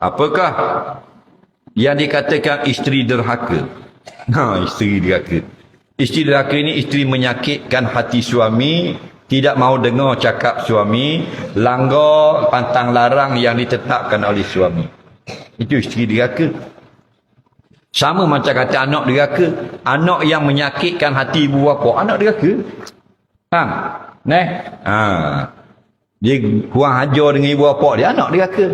Apakah yang dikatakan isteri derhaka? Ha, isteri derhaka. Isteri derhaka ini isteri menyakitkan hati suami, tidak mau dengar cakap suami, langgar pantang larang yang ditetapkan oleh suami. Itu isteri derhaka. Sama macam kata anak derhaka. Anak yang menyakitkan hati ibu bapa, anak derhaka. Ha. Neh. Ha. Dia kurang ajar dengan ibu bapa dia, anak derhaka.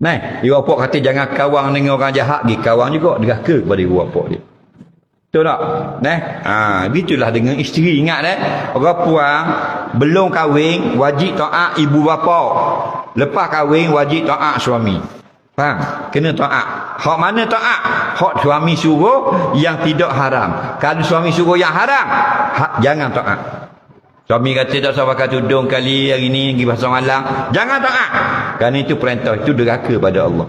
Neh, ibu bapa kata jangan kawan dengan orang jahat, dia kawan juga derhaka kepada ibu bapa dia. Betul tak? Neh. Ha, gitulah dengan isteri ingat eh. Orang puang belum kahwin wajib taat ibu bapa. Lepas kahwin wajib taat suami. Faham? Kena taat. Hak mana taat? Hak suami suruh yang tidak haram. Kalau suami suruh yang haram, hak jangan taat. Suami kata tak usah pakai tudung kali hari ni pergi pasang malam. Jangan taat. Kerana itu perintah. Itu deraka pada Allah.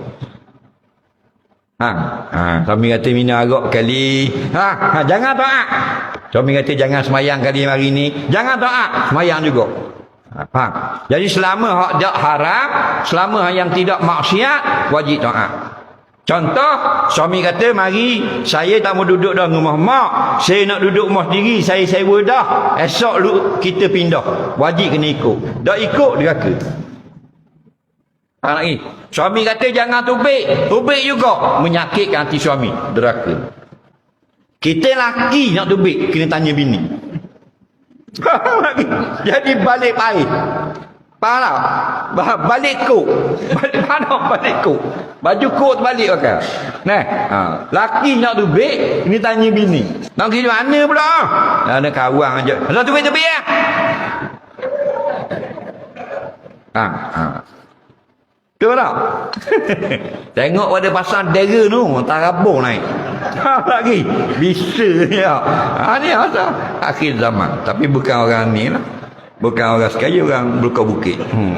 Ha, ha, suami kata minum arak kali. Ha, ha, jangan taat. Suami kata jangan semayang kali hari ni. Jangan taat. Semayang juga. Ha, faham? Jadi selama hak tak haram, selama yang tidak maksiat, wajib taat. Contoh, suami kata, mari saya tak mau duduk dah rumah mak. Saya nak duduk rumah sendiri, saya sewa dah. Esok lu kita pindah. Wajib kena ikut. Tak ikut, deraka. Faham lagi? Suami kata jangan tubik. Tubik juga. Menyakitkan hati suami. Deraka. Kita laki nak tubik, kena tanya bini. Jadi balik baik. Tak? Ba- Balik kok. Balik mana balik kok? Baju kok balik pakai. Nah, ha. laki nak tubik, ni tanya bini. Nak pergi mana pula? Ada kawan aja. Nak tubik-tubik ya? Ha, ha. Betul tak? Tengok pada pasal dera tu, tarabung naik. Ha, lagi. Bisa ya. Ha, ni asal akhir zaman. Tapi bukan orang ni lah. Bukan orang sekaya, orang berkau bukit. Hmm.